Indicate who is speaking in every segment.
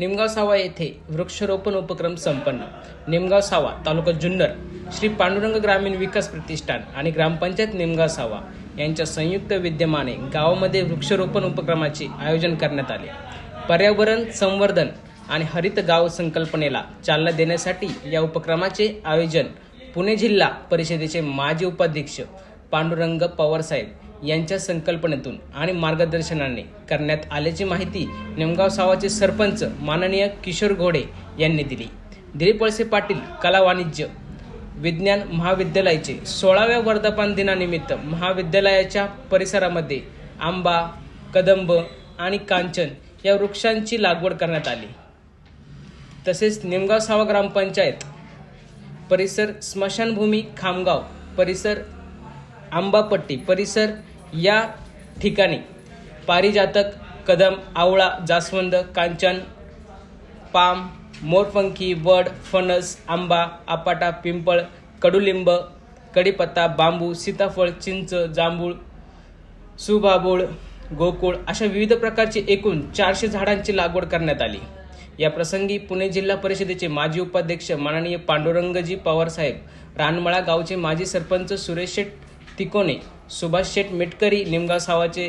Speaker 1: निमगाव सावा येथे वृक्षरोपण उपक्रम संपन्न. निमगाव सावा तालुका जुन्नर श्री पांडुरंग ग्रामीण विकास प्रतिष्ठान आणि ग्रामपंचायत निमगाव सावा यांच्या संयुक्त विद्यमाने गावामध्ये वृक्षारोपण उपक्रमाचे आयोजन करण्यात आले. पर्यावरण संवर्धन आणि हरित गाव संकल्पनेला चालना देण्यासाठी या उपक्रमाचे आयोजन पुणे जिल्हा परिषदेचे माजी उपाध्यक्ष पांडुरंग पवारसाहेब यांच्या संकल्पनेतून आणि मार्गदर्शनाने करण्यात आल्याची माहिती निमगाव सावाचे सरपंच माननीय किशोर घोडे यांनी दिली. दिलीप वळसे पाटील कला वाणिज्य विज्ञान महाविद्यालयाचे सोळाव्या वर्धापन दिनानिमित्त महाविद्यालयाच्या परिसरामध्ये आंबा कदंब आणि कांचन या वृक्षांची लागवड करण्यात आली. तसेच निमगाव सावा ग्रामपंचायत परिसर स्मशानभूमी खामगाव परिसर आंबापट्टी परिसर या ठिकाणी. पारिजातक कदम आवळा जास्वंद कांचन पाम मोरपंखी वड फणस आंबा आपाटा पिंपळ कडुलिंब कडीपत्ता बांबू सीताफळ चिंच जांभूळ सुबाबूळ गोकुळ अशा विविध प्रकारची एकूण चारशे झाडांची लागवड करण्यात आली. या प्रसंगी पुणे जिल्हा परिषदेचे माजी उपाध्यक्ष माननीय पांडुरंगजी पवारसाहेब रानमळा गावचे माजी सरपंच सुरेश शेठ तिकोने सुभाष शेठ मेटकरी निमगाव सावाचे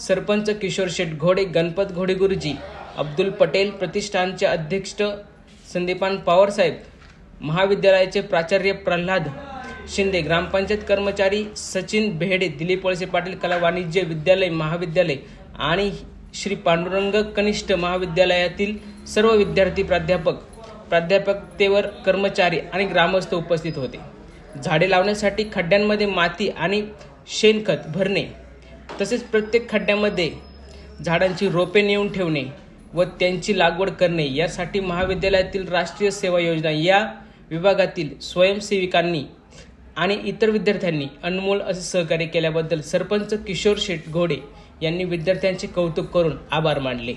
Speaker 1: सरपंच किशोर शेठ घोडे गणपत घोडे गुरुजी अब्दुल पटेल प्रतिष्ठानचे अध्यक्ष संदीपान पवारसाहेब महाविद्यालयाचे प्राचार्य प्रल्हाद शिंदे ग्रामपंचायत कर्मचारी सचिन बेहेडे दिलीप वळसे पाटील कला वाणिज्य विद्यालय महाविद्यालय आणि श्री पांडुरंग कनिष्ठ महाविद्यालयातील सर्व विद्यार्थी प्राध्यापक प्राध्यापकतेवर कर्मचारी आणि ग्रामस्थ उपस्थित होते. झाडे लावण्यासाठी खड्ड्यांमध्ये माती आणि शेणखत भरणे तसेच प्रत्येक खड्ड्यामध्ये झाडांची रोपे नेऊन ठेवणे व त्यांची लागवड करणे यासाठी महाविद्यालयातील राष्ट्रीय सेवा योजना या विभागातील स्वयंसेविकांनी आणि इतर विद्यार्थ्यांनी अनमोल असे सहकार्य केल्याबद्दल सरपंच किशोर शेठ घोडे यांनी विद्यार्थ्यांचे कौतुक करून आभार मानले.